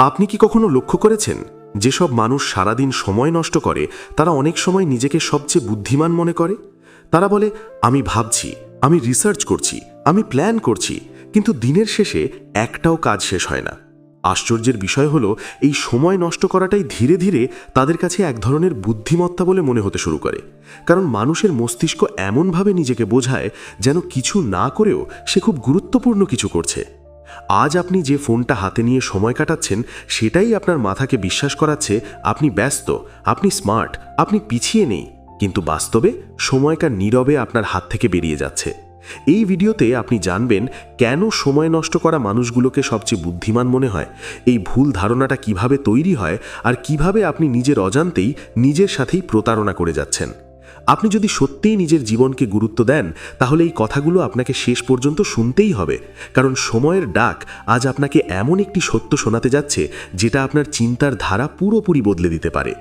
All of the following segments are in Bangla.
আপনি কি কখনো লক্ষ্য করেছেন, যেসব মানুষ সারাদিন সময় নষ্ট করে, তারা অনেক সময় নিজেকে সবচেয়ে বুদ্ধিমান মনে করে? তারা বলে, আমি ভাবছি, আমি রিসার্চ করছি, আমি প্ল্যান করছি, কিন্তু দিনের শেষে একটাও কাজ শেষ হয় না। আশ্চর্যের বিষয় হলো, এই সময় নষ্ট করাটাই ধীরে ধীরে তাদের কাছে এক ধরনের বুদ্ধিমত্তা বলে মনে হতে শুরু করে। কারণ মানুষের মস্তিষ্ক এমনভাবে নিজেকে বোঝায়, যেন কিছু না করেও সে খুব গুরুত্বপূর্ণ কিছু করছে। আজ আপনি যে ফোনটা হাতে নিয়ে সময় কাটাচ্ছেন, সেটাই আপনার মাথাকে বিশ্বাস করাচ্ছে, আপনি ব্যস্ত, আপনি স্মার্ট, আপনি পিছিয়ে নেই। কিন্তু বাস্তবে সময়টা নীরবে আপনার হাত থেকে বেরিয়ে যাচ্ছে। এই ভিডিওতে আপনি জানবেন কেন সময় নষ্ট করা মানুষগুলোকে সবচেয়ে বুদ্ধিমান মনে হয়, এই ভুল ধারণাটা কীভাবে তৈরি হয়, আর কীভাবে আপনি নিজের অজান্তেই নিজের সাথেই প্রতারণা করে যাচ্ছেন। আপনি যদি সত্যিই নিজের জীবনকে গুরুত্ব দেন, তাহলে এই কথাগুলো আপনাকে শেষ পর্যন্ত শুনতেই হবে। কারণ সময়ের ডাক আজ আপনাকে এমন একটি সত্য শোনাতে যাচ্ছে, যেটা আপনার চিন্তার ধারা পুরোপুরি বদলে দিতে পারে।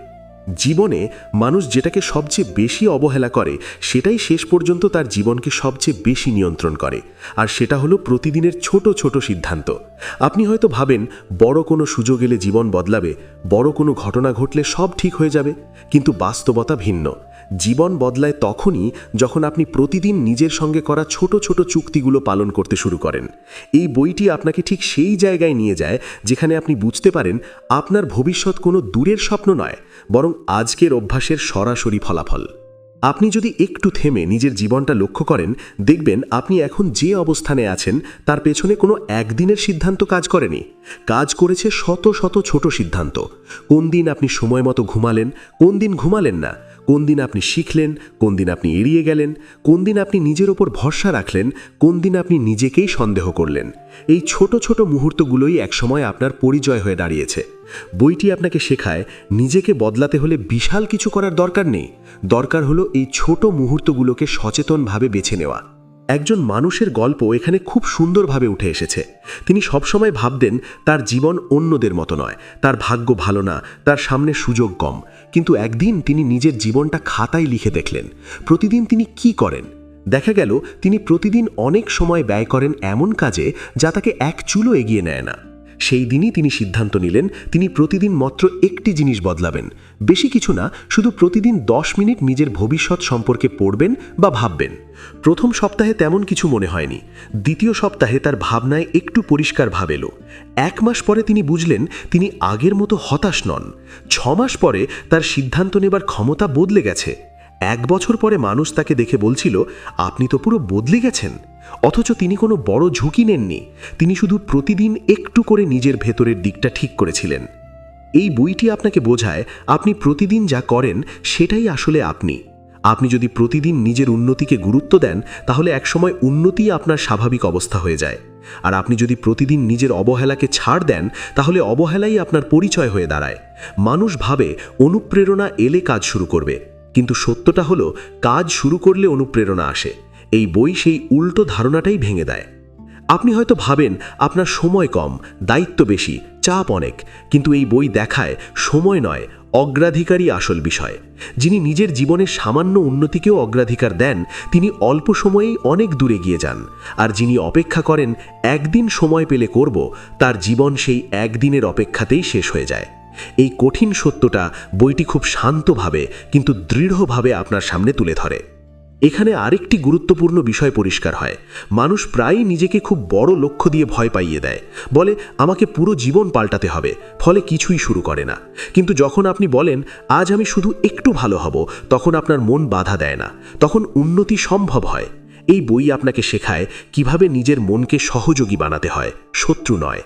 জীবনে মানুষ যেটাকে সবচেয়ে বেশি অবহেলা করে, সেটাই শেষ পর্যন্ত তার জীবনকে সবচেয়ে বেশি নিয়ন্ত্রণ করে। আর সেটা হলো প্রতিদিনের ছোট ছোট সিদ্ধান্ত। আপনি হয়তো ভাবেন, বড় কোনো সুযোগ এলে জীবন বদলাবে, বড় কোনো ঘটনা ঘটলে সব ঠিক হয়ে যাবে, কিন্তু বাস্তবতা ভিন্ন। জীবন বদলায় তখনই যখন আপনি প্রতিদিন নিজের সঙ্গে করা ছোট ছোট চুক্তিগুলো পালন করতে শুরু করেন। এই বইটি আপনাকে ঠিক সেই জায়গায় নিয়ে যায় যেখানে আপনি বুঝতে পারেন আপনার ভবিষ্যৎ কোনো দূরের স্বপ্ন নয়, বরং আজকের অভ্যাসের সরাসরি ফলাফল। আপনি যদি একটু থেমে নিজের জীবনটা লক্ষ্য করেন, দেখবেন আপনি এখন যে অবস্থানে আছেন, তার পেছনে কোনো একদিনের সিদ্ধান্ত কাজ করেনি। কাজ করেছে শত শত ছোট সিদ্ধান্ত। কোন দিন আপনি সময় মতো ঘুমালেন, কোন দিন ঘুমালেন না কোন দিন আপনি শিখলেন, কোন দিন আপনি এড়িয়ে গেলেন, কোন দিন আপনি নিজের ওপর ভরসা রাখলেন, কোন দিন আপনি নিজেকেই সন্দেহ করলেন। এই ছোট ছোট মুহূর্তগুলোই একসময় আপনার পরিচয় হয়ে দাঁড়িয়েছে। বইটি আপনাকে শেখায়, নিজেকে বদলাতে হলে বিশাল কিছু করার দরকার নেই। দরকার হলো এই ছোট মুহূর্তগুলোকে সচেতনভাবে বেছে নেওয়া। একজন মানুষের গল্প এখানে খুব সুন্দরভাবে উঠে এসেছে। তিনি সবসময় ভাবতেন, তার জীবন অন্যদের মতো নয়, তার ভাগ্য ভালো না, তার সামনে সুযোগ কম। কিন্তু একদিন তিনি নিজের জীবনটা খাতায় লিখে দেখলেন। প্রতিদিন তিনি কি করেন? দেখা গেল, তিনি প্রতিদিন অনেক সময় ব্যয় করেন এমন কাজে যা তাকে এক চুলো এগিয়ে নেয় না। সেই দিনই তিনি সিদ্ধান্ত নিলেন, তিনি প্রতিদিন মাত্র একটি জিনিস বদলাবেন। বেশি কিছু না, শুধু প্রতিদিন দশ মিনিট নিজের ভবিষ্যৎ সম্পর্কে পড়বেন বা ভাববেন। প্রথম সপ্তাহে তেমন কিছু মনে হয়নি। দ্বিতীয় সপ্তাহে তার ভাবনায় একটু পরিষ্কার ভাব এলো। এক মাস পরে তিনি বুঝলেন, তিনি আগের মতো হতাশ নন। ছ মাস পরে তার সিদ্ধান্ত নেবার ক্ষমতা বদলে গেছে। এক বছর পরে মানুষ তাকে দেখে বলছিল, আপনি তো পুরো বদলে গেছেন। অথচ তিনি কোনো বড় ঝুঁকি নেননি। তিনি শুধু প্রতিদিন একটু করে নিজের ভেতরের দিকটা ঠিক করেছিলেন। এই বইটি আপনাকে বোঝায়, আপনি প্রতিদিন যা করেন, সেটাই আসলে আপনি। আপনি যদি প্রতিদিন নিজের উন্নতিকে গুরুত্ব দেন, তাহলে একসময় উন্নতি আপনার স্বাভাবিক অবস্থা হয়ে যায়। আর আপনি যদি প্রতিদিন নিজের অবহেলাকে ছাড় দেন, তাহলে অবহেলাই আপনার পরিচয় হয়ে দাঁড়ায়। মানুষ ভাবে, অনুপ্রেরণা এলে কাজ শুরু করবে। কিন্তু সত্যটা হলো, কাজ শুরু করলে অনুপ্রেরণা আসে। এই বই সেই উল্টো ধারণাটাই ভেঙে দেয়। আপনি হয়তো ভাবেন, আপনার সময় কম, দায়িত্ব বেশি, চাপ অনেক, কিন্তু এই বই দেখায় সময় নয়, অগ্রাধিকারই আসল বিষয়। যিনি নিজের জীবনের সামান্য উন্নতিকেও অগ্রাধিকার দেন, তিনি অল্প সময়েই অনেক দূরে গিয়ে যান। আর যিনি অপেক্ষা করেন, একদিন সময় পেলে করব, তার জীবন সেই একদিনের অপেক্ষাতেই শেষ হয়ে যায়। এই কঠিন সত্যটা বইটি খুব শান্তভাবে কিন্তু দৃঢ়ভাবে আপনার সামনে তুলে ধরে। এখানে আরেকটি গুরুত্বপূর্ণ বিষয় পরিষ্কার হয়। মানুষ প্রায়ই নিজেকে খুব বড় লক্ষ্য দিয়ে ভয় পাইয়ে দেয়। বলে, আমাকে পুরো জীবন পাল্টাতে হবে। ফলে কিছুই শুরু করে না। কিন্তু যখন আপনি বলেন, আজ আমি শুধু একটু ভালো হব, তখন আপনার মন বাধা দেয় না। তখন উন্নতি সম্ভব হয়। এই বই আপনাকে শেখায় কীভাবে নিজের মনকে সহযোগী বানাতে হয়, শত্রু নয়।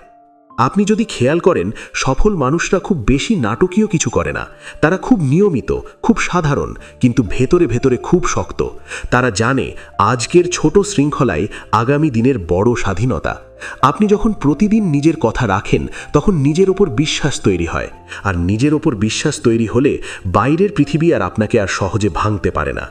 আপনি যদি খেয়াল করেন, সফল মানুষরা খুব বেশি নাটকীয় কিছু করে না। তারা খুব নিয়মিত, খুব সাধারণ, কিন্তু ভেতরে ভেতরে খুব শক্ত। তারা জানে, আজকের ছোট শৃঙ্খলায় আগামী দিনের বড় স্বাধীনতা। আপনি যখন প্রতিদিন নিজের কথা রাখেন, তখন নিজের ওপর বিশ্বাস তৈরি হয়। আর নিজের ওপর বিশ্বাস তৈরি হলে বাইরের পৃথিবী আর আপনাকে আর সহজে ভাঙতে পারে না।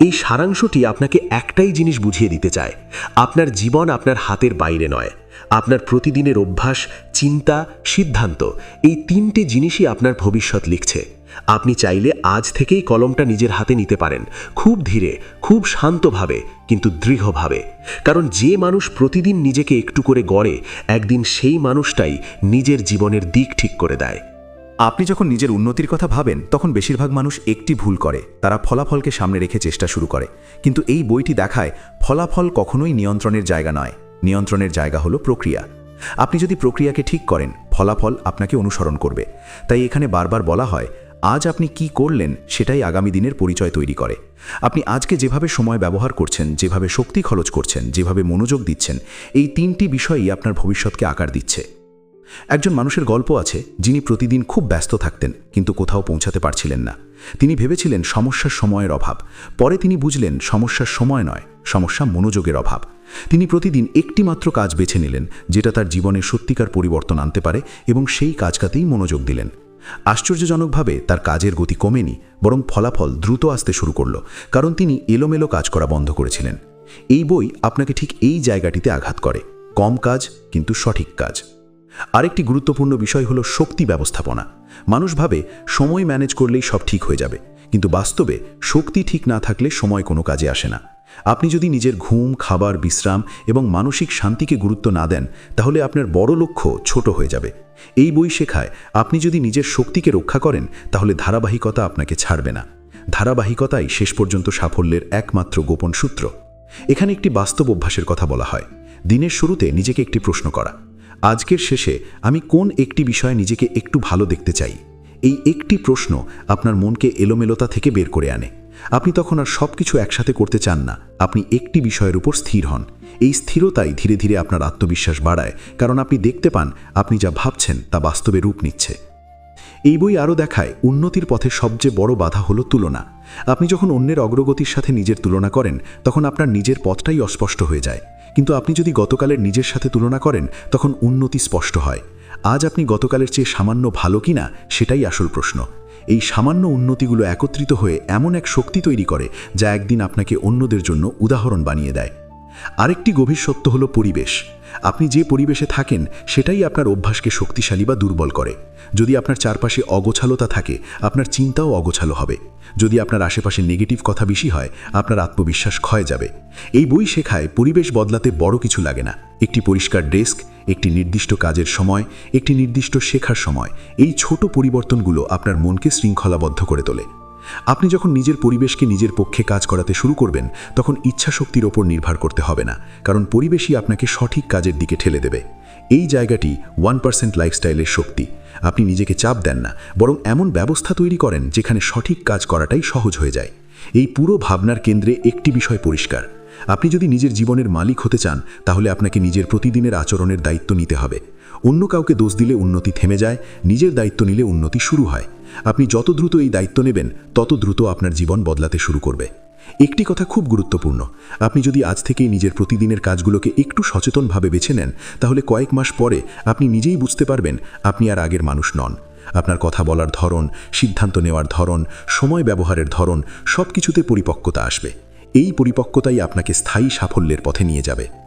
এই সারাংশটি আপনাকে একটাই জিনিস বুঝিয়ে দিতে চায়। আপনার জীবন আপনার হাতের বাইরে নয়। আপনার প্রতিদিনের অভ্যাস, চিন্তা, সিদ্ধান্ত, এই তিনটে জিনিসই আপনার ভবিষ্যৎ লিখছে। আপনি চাইলে আজ থেকেই কলমটা নিজের হাতে নিতে পারেন, খুব ধীরে, খুব শান্তভাবে, কিন্তু দৃঢ়ভাবে। কারণ যে মানুষ প্রতিদিন নিজেকে একটু করে গড়ে, একদিন সেই মানুষটাই নিজের জীবনের দিক ঠিক করে দেয়। আপনি যখন নিজের উন্নতির কথা ভাবেন, তখন বেশিরভাগ মানুষ একটি ভুল করে, তারা ফলাফলকে সামনে রেখে চেষ্টা শুরু করে। কিন্তু এই বইটি দেখায়, ফলাফল কখনোই নিয়ন্ত্রণের জায়গা নয়। নিয়ন্ত্রণের জায়গা হলো প্রক্রিয়া। আপনি যদি প্রক্রিয়াকে ঠিক করেন, ফলাফল আপনাকে অনুসরণ করবে। তাই এখানে বারবার বলা হয়, আজ আপনি কি করলেন সেটাই আগামী দিনের পরিচয় তৈরি করে। আপনি আজকে যেভাবে সময় ব্যবহার করছেন, যেভাবে শক্তি খরচ করছেন, যেভাবে মনোযোগ দিচ্ছেন, এই তিনটি বিষয়ই আপনার ভবিষ্যৎকে আকার দিচ্ছে। একজন মানুষের গল্প আছে, যিনি প্রতিদিন খুব ব্যস্ত থাকতেন, কিন্তু কোথাও পৌঁছাতে পারছিলেন না। তিনি ভেবেছিলেন, সমস্যার সময়ের অভাব। পরে তিনি বুঝলেন, সমস্যার সময় নয়, সমস্যা মনোযোগের অভাব। তিনি প্রতিদিন একটি মাত্র কাজ বেছে নিলেন, যেটা তার জীবনে সত্যিকার পরিবর্তন আনতে পারে এবং সেই কাজটাতেই মনোযোগ দিলেন। আশ্চর্যজনকভাবে তার কাজের গতি কমেনি, বরং ফলাফল দ্রুত আসতে শুরু করল, কারণ তিনি এলোমেলো কাজ করা বন্ধ করেছিলেন। এই বই আপনাকে ঠিক এই জায়গাটিতে আঘাত করে, কম কাজ কিন্তু সঠিক কাজ। আরেকটি গুরুত্বপূর্ণ বিষয় হলো শক্তি ব্যবস্থাপনা। মানুষ ভাবে, সময় ম্যানেজ করলেই সব ঠিক হয়ে যাবে, কিন্তু বাস্তবে শক্তি ঠিক না থাকলে সময় কোনো কাজে আসে না। আপনি যদি নিজের ঘুম, খাবার, বিশ্রাম এবং মানসিক শান্তিকে গুরুত্ব না দেন, তাহলে আপনার বড় লক্ষ্য ছোট হয়ে যাবে। এই বই শেখায় আপনি যদি নিজের শক্তিকে রক্ষা করেন, তাহলে ধারাবাহিকতা আপনাকে ছাড়বে না। ধারাবাহিকতাই শেষ পর্যন্ত সাফল্যের একমাত্র গোপন সূত্র। এখানে একটি বাস্তব অভ্যাসের কথা বলা হয়। দিনের শুরুতে নিজেকে একটি প্রশ্ন করা, আজকের শেষে আমি কোন একটি বিষয়ে নিজেকে একটু ভালো দেখতে চাই? এই একটি প্রশ্ন আপনার মনকে এলোমেলোতা থেকে বের করে আনে। আপনি তখন আর সব কিছু একসাথে করতে চান না। আপনি একটি বিষয়ের উপর স্থির হন। এই স্থিরতাই ধীরে ধীরে আপনার আত্মবিশ্বাস বাড়ায়, কারণ আপনি দেখতে পান আপনি যা ভাবছেন তা বাস্তবে রূপ নিচ্ছে। এই বই আরও দেখায়, উন্নতির পথে সবচেয়ে বড় বাধা হলো তুলনা। আপনি যখন অন্যের অগ্রগতির সাথে নিজের তুলনা করেন, তখন আপনার নিজের পথটাই অস্পষ্ট হয়ে যায়। কিন্তু আপনি যদি গতকালের নিজের সাথে তুলনা করেন, তখন উন্নতি স্পষ্ট হয়। আজ আপনি গতকালের চেয়ে সামান্য ভালো কিনা, সেটাই আসল প্রশ্ন। এই সামান্য উন্নতিগুলো একত্রিত হয়ে এমন এক শক্তি তৈরি করে যা একদিন আপনাকে অন্যদের জন্য উদাহরণ বানিয়ে দেয়। আরেকটি গভীর সত্য হলো পরিবেশ। আপনি যে পরিবেশে থাকেন, সেটাই আপনার অভ্যাসকে শক্তিশালী বা দুর্বল করে। যদি আপনার চারপাশে অগোছালতা থাকে, আপনার চিন্তাও অগোছালো হবে। যদি আপনার আশেপাশে নেগেটিভ কথা বেশি হয়, আপনার আত্মবিশ্বাস ক্ষয় যাবে। এই বই শেখায় পরিবেশ বদলাতে বড় কিছু লাগে না। একটি পরিষ্কার ডেস্ক, একটি নির্দিষ্ট কাজের সময়, একটি নির্দিষ্ট শেখার সময়, এই ছোট পরিবর্তনগুলো আপনার মনকে শৃঙ্খলাবদ্ধ করে তোলে। আপনি যখন নিজের পরিবেশকে নিজের পক্ষে কাজ করাতে শুরু করবেন, তখন ইচ্ছাশক্তির ওপর নির্ভর করতে হবে না, কারণ পরিবেশই আপনাকে সঠিক কাজের দিকে ঠেলে দেবে। এই জায়গাটি ওয়ান পার্সেন্ট লাইফস্টাইলের শক্তি। আপনি নিজেকে চাপ দেন না, বরং এমন ব্যবস্থা তৈরি করেন যেখানে সঠিক কাজ করাটাই সহজ হয়ে যায়। এই পুরো ভাবনার কেন্দ্রে একটি বিষয় পরিষ্কার। আপনি যদি নিজের জীবনের মালিক হতে চান, তাহলে আপনাকে নিজের প্রতিদিনের আচরণের দায়িত্ব নিতে হবে। অন্য কাউকে দোষ দিলে উন্নতি থেমে যায়, নিজের দায়িত্ব নিলে উন্নতি শুরু হয়। আপনি যত দ্রুত এই দায়িত্ব নেবেন, তত দ্রুত আপনার জীবন বদলাতে শুরু করবে। একটি কথা খুব গুরুত্বপূর্ণ, আপনি যদি আজ থেকেই নিজের প্রতিদিনের কাজগুলোকে একটু সচেতনভাবে বেছে নেন, তাহলে কয়েক মাস পরে আপনি নিজেই বুঝতে পারবেন আপনি আর আগের মানুষ নন। আপনার কথা বলার ধরন, সিদ্ধান্ত নেওয়ার ধরন, সময় ব্যবহারের ধরন সব কিছুতে পরিপক্কতা আসবে। এই পরিপক্কতাই আপনাকে স্থায়ী সাফল্যের পথে নিয়ে যাবে।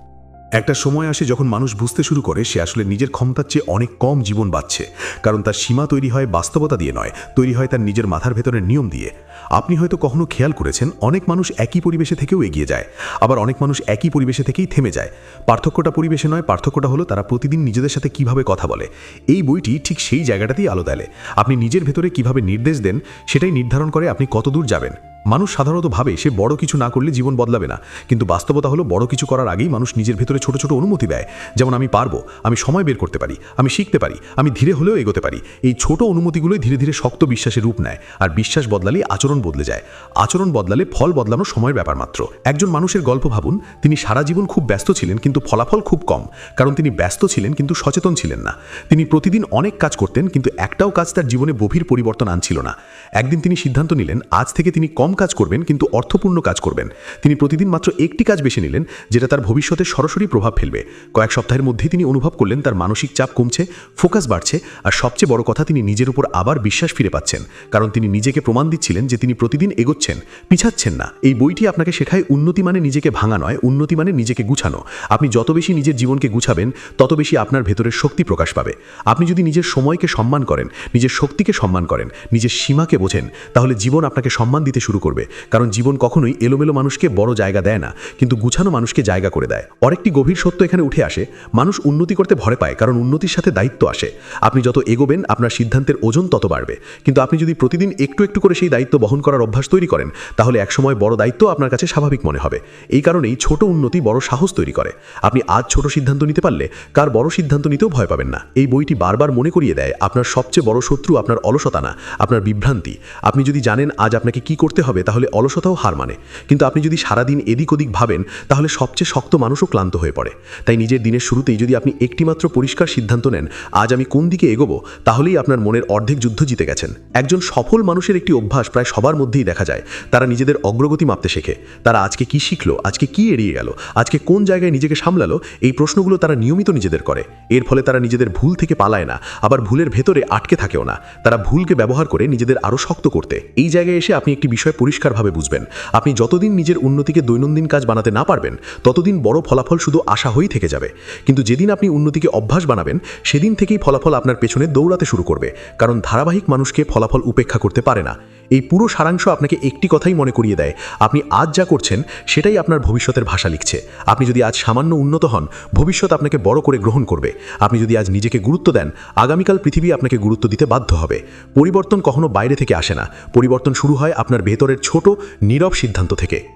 একটা সময় আসে যখন মানুষ বুঝতে শুরু করে সে আসলে নিজের ক্ষমতার চেয়ে অনেক কম জীবন বাঁচছে, কারণ তার সীমা তৈরি হয় বাস্তবতা দিয়ে নয়, তৈরি হয় তার নিজের মাথার ভেতরের নিয়ম দিয়ে। আপনি হয়তো কখনো খেয়াল করেছেন, অনেক মানুষ একই পরিবেশে থেকেও এগিয়ে যায়, আবার অনেক মানুষ একই পরিবেশে থেকেই থেমে যায়। পার্থক্যটা পরিবেশে নয়, পার্থক্যটা হলো তারা প্রতিদিন নিজেদের সাথে কীভাবে কথা বলে। এই বইটি ঠিক সেই জায়গাটাতেই আলো দেয়। আপনি নিজের ভেতরে কীভাবে নির্দেশ দেন, সেটাই নির্ধারণ করে আপনি কতদূর যাবেন। মানুষ সাধারণত ভাবে, সে বড় কিছু না করলে জীবন বদলাবে না। কিন্তু বাস্তবতা হলো, বড় কিছু করার আগেই মানুষ নিজের ভেতরে ছোট ছোট অনুমতি দেয়। যেমন আমি পারব, আমি সময় বের করতে পারি, আমি শিখতে পারি, আমি ধীরে হলেও এগোতে পারি। এই ছোট অনুমতিগুলোই ধীরে ধীরে শক্ত বিশ্বাসের রূপ নেয়। আর বিশ্বাস বদলালে আচরণ বদলে যায়। আচরণ বদলালে ফল বদলানো সময়ের ব্যাপার মাত্র। একজন মানুষের গল্প ভাবুন, তিনি সারা জীবন খুব ব্যস্ত ছিলেন কিন্তু ফলাফল খুব কম। কারণ তিনি ব্যস্ত ছিলেন কিন্তু সচেতন ছিলেন না। তিনি প্রতিদিন অনেক কাজ করতেন কিন্তু একটাও কাজ তার জীবনে গভীর পরিবর্তন আনছিল না। একদিন তিনি সিদ্ধান্ত নিলেন, আজ থেকে তিনি কম কাজ করবেন কিন্তু অর্থপূর্ণ কাজ করবেন। তিনি প্রতিদিন মাত্র একটি কাজ বেছে নিলেন, যেটা তার ভবিষ্যতে সরাসরি প্রভাব ফেলবে। কয়েক সপ্তাহের মধ্যেই তিনি অনুভব করলেন তার মানসিক চাপ কমছে, ফোকাস বাড়ছে, আর সবচেয়ে বড় কথা তিনি নিজের উপর আবার বিশ্বাস ফিরে পাচ্ছেন। কারণ তিনি নিজেকে প্রমাণ দিচ্ছিলেন যে তিনি তিনি প্রতিদিন এগোচ্ছেন, পিছাচ্ছেন না। এই বইটি আপনাকে শেখায় উন্নতি মানে নিজেকে ভাঙা নয়, উন্নতি মানে নিজেকে গুছানো। আপনি যত বেশি নিজের জীবনকে গুছাবেন, তত বেশি আপনার ভেতরের শক্তি প্রকাশ পাবে। আপনি যদি নিজের সময়কে সম্মান করেন, নিজের শক্তিকে সম্মান করেন, নিজের সীমাকে বোঝেন, তাহলে জীবন আপনাকে সম্মান দিতে শুরু করবে। কারণ জীবন কখনোই এলোমেলো মানুষকে বড় জায়গা দেয় না, কিন্তু গুছানো মানুষকে জায়গা করে দেয়। আরেকটি গভীর সত্য এখানে উঠে আসে, মানুষ উন্নতি করতে ভয় পায়, কারণ উন্নতির সাথে দায়িত্ব আসে। আপনি যত এগোবেন, আপনার সিদ্ধান্তের ওজন তত বাড়বে। কিন্তু আপনি যদি প্রতিদিন একটু একটু করে সেই দায়িত্ব বহন করার অভ্যাস তৈরি করেন, তাহলে একসময় বড় দায়িত্ব আপনার কাছে স্বাভাবিক মনে হবে। এই কারণেই ছোট উন্নতি বড় সাহস তৈরি করে। আপনি আজ ছোট সিদ্ধান্ত নিতে পারলে কার বড় সিদ্ধান্ত নিতেও ভয় পাবেন না। এই বইটি বারবার মনে করিয়ে দেয়, আপনার সবচেয়ে বড় শত্রু আপনার অলসতা না আপনার বিভ্রান্তি। আপনি যদি জানেন আজ আপনাকে কি করতে হবে, তাহলে অলসতাও হার মানে। কিন্তু আপনি যদি সারাদিন এদিক ওদিক ভাবেন, তাহলে সবচেয়ে শক্ত মানুষও ক্লান্ত হয়ে পড়ে। তাই নিজের দিনের শুরুতেই যদি আপনি একটিমাত্র পরিষ্কার সিদ্ধান্ত নেন, আজ আমি কোন দিকে এগোবো, তাহলেই আপনার মনের অর্ধেক যুদ্ধ জিতে গেছেন। একজন সফল মানুষের একটি অভ্যাস প্রায় সবার মধ্যেই দেখা যায়। তারা নিজেদের অগ্রগতি মাপতে শেখে। তারা আজকে কি শিখলো, আজকে কি এড়িয়ে গেল, আজকে কোন জায়গায় নিজেকে সামলালো, এই প্রশ্নগুলো তারা নিয়মিত নিজেদের করে। এর ফলে তারা নিজেদের ভুল থেকে পালায় না, আবার ভুলের ভেতরে আটকে থাকেও না। তারা ভুলকে ব্যবহার করে নিজেদের আরও শক্ত করতে। এই জায়গায় এসে আপনি একটি বিষয় পরিষ্কারভাবে বুঝবেন। আপনি যতদিন নিজের উন্নতিকে দৈনন্দিন কাজ বানাতে না পারবেন, ততদিন বড় ফলাফল শুধু আশা হয়েই থেকে যাবে। কিন্তু যেদিন আপনি উন্নতিকে অভ্যাস বানাবেন, সেদিন থেকেই ফলাফল আপনার পেছনে দৌড়াতে শুরু করবে। কারণ ধারাবাহিক মানুষকে ফলাফল উপেক্ষা করতে পারে না। এই পুরো সারাংশ আপনাকে একটি কথাই মনে করিয়ে দেয়। আপনি আজ যা করছেন, সেটাই আপনার ভবিষ্যতের ভাষা লিখছে। আপনি যদি আজ সামান্য উন্নত হন, ভবিষ্যৎ আপনাকে বড় করে গ্রহণ করবে। আপনি যদি আজ নিজেকে গুরুত্ব দেন, আগামীকাল পৃথিবী আপনাকে গুরুত্ব দিতে বাধ্য হবে। পরিবর্তন কখনো বাইরে থেকে আসে না। পরিবর্তন শুরু হয় আপনার ভেতরের ছোট, নীরব সিদ্ধান্ত থেকে।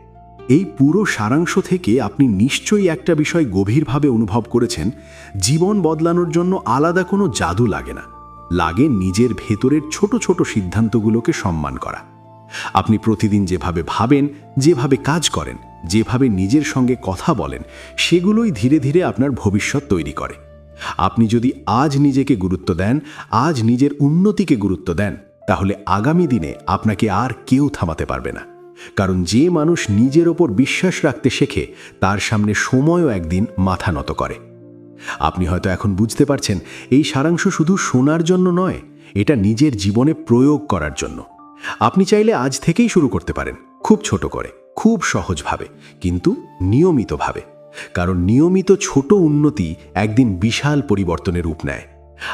এই পুরো সারাংশ থেকে আপনি নিশ্চয়ই একটা বিষয় গভীরভাবে অনুভব করেছেন। জীবন বদলানোর জন্য আলাদা কোনো জাদু লাগে না। লাগে নিজের ভেতরের ছোট ছোট সিদ্ধান্তগুলোকে সম্মান করা। আপনি প্রতিদিন যেভাবে ভাবেন, যেভাবে কাজ করেন, যেভাবে নিজের সঙ্গে কথা বলেন, সেগুলোই ধীরে ধীরে আপনার ভবিষ্যৎ তৈরি করে। আপনি যদি আজ নিজেকে গুরুত্ব দেন, আজ নিজের উন্নতিকে গুরুত্ব দেন, তাহলে আগামী দিনে আপনাকে আর কেউ থামাতে পারবে না। কারণ যে মানুষ নিজের ওপর বিশ্বাস রাখতে শেখে, তার সামনে সময়ও একদিন মাথা নত করে। আপনি হয়তো এখন বুঝতে পারছেন, এই সারাংশ শুধু শোনার জন্য নয়, এটা নিজের জীবনে প্রয়োগ করার জন্য। আপনি চাইলে আজ থেকেই শুরু করতে পারেন, খুব ছোট করে, খুব সহজভাবে, কিন্তু নিয়মিতভাবে। কারণ নিয়মিত ছোট উন্নতি একদিন বিশাল পরিবর্তনের রূপ নেয়।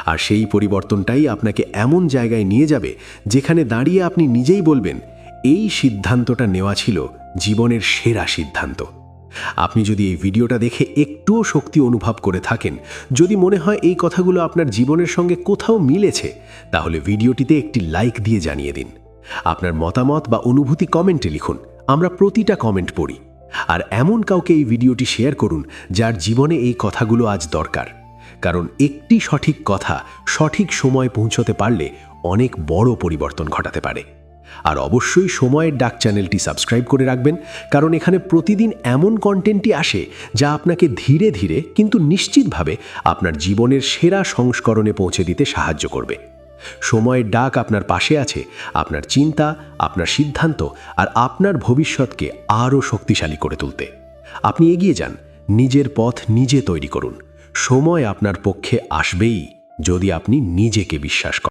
আর সেই পরিবর্তনটাই আপনাকে এমন জায়গায় নিয়ে যাবে, যেখানে দাঁড়িয়ে আপনি নিজেই বলবেন, এই সিদ্ধান্তটা নেওয়া ছিল জীবনের সেরা সিদ্ধান্ত। আপনি যদি এই ভিডিওটা দেখে একটুও শক্তি অনুভব করে থাকেন, যদি মনে হয় এই কথাগুলো আপনার জীবনের সঙ্গে কোথাও মিলেছে, তাহলে ভিডিওটিতে একটি লাইক দিয়ে জানিয়ে দিন। আপনার মতামত বা অনুভূতি কমেন্টে লিখুন, আমরা প্রতিটা কমেন্ট পড়ি। আর এমন কাউকে এই ভিডিওটি শেয়ার করুন, যার জীবনে এই কথাগুলো আজ দরকার। কারণ একটি সঠিক কথা সঠিক সময় পৌঁছতে পারলে অনেক বড় পরিবর্তন ঘটাতে পারে। আর অবশ্যই সময়ের ডাক চ্যানেলটি সাবস্ক্রাইব করে রাখবেন, কারণ এখানে প্রতিদিন এমন কন্টেন্টই আসে যা আপনাকে ধীরে ধীরে, কিন্তু নিশ্চিতভাবে আপনার জীবনের সেরা সংস্করণে পৌঁছে দিতে সাহায্য করবে। সময়ের ডাক আপনার পাশে আছে, আপনার চিন্তা, আপনার সিদ্ধান্ত আর আপনার ভবিষ্যৎকে আরও শক্তিশালী করে তুলতে। আপনি এগিয়ে যান, নিজের পথ নিজে তৈরি করুন। সময় আপনার পক্ষে আসবেই যদি আপনি নিজেকে বিশ্বাস করেন।